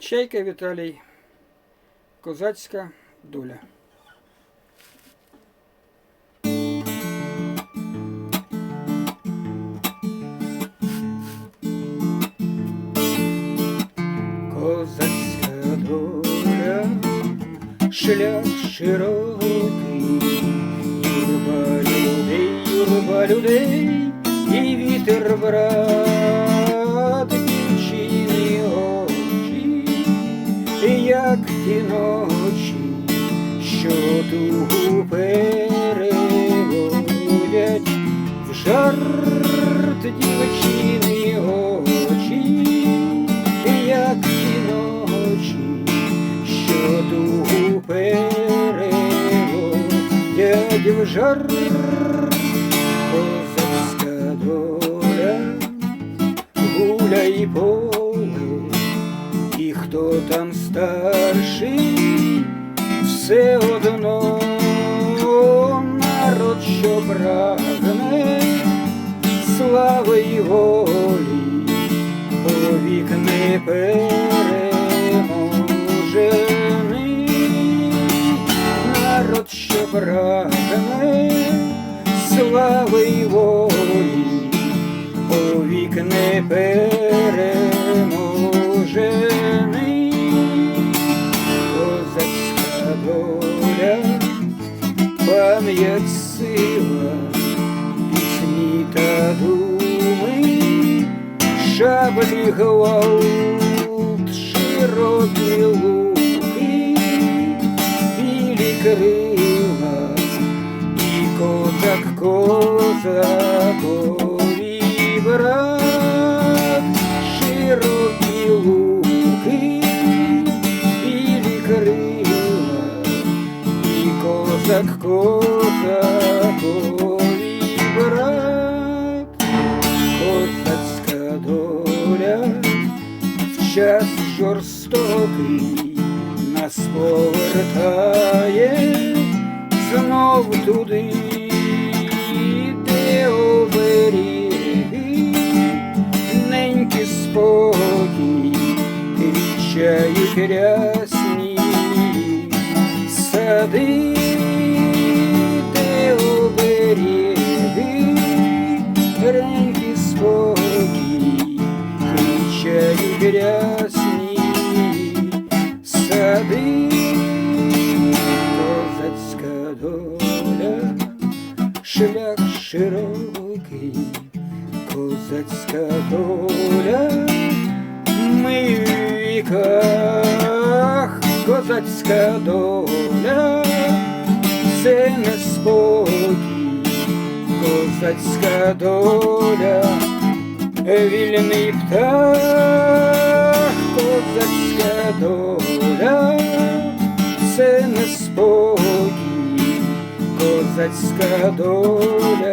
Чайка Віталій. Козацька доля. Козацька доля, шлях широкий, юрба людей, юрба людей, і вітер брат, ті ночі, що тугу переводять в жарт дівчини очі, як ті ночі, що тугу переводять в жарт козацька доля, гуляй і хто там старший, все одно народ, що прагне слави й волі, повік не переможений, народ, що прагне слави й волі, пам'ять сила, пісні та думи, шаблі гвалт, широкі луки, білі крила, і козак козакові козак козакові брат, козацька доля, в час жорстокий нас повертає. Знов туди, де оберіги, неньки спокій, вічають рясні. Сади, рясні сади козацька доля, шлях широкий, козацька доля, ми в віках, козацька доля, це неспокій, козацька доля, вільний птах, козацька доля це не спокій, козацька доля.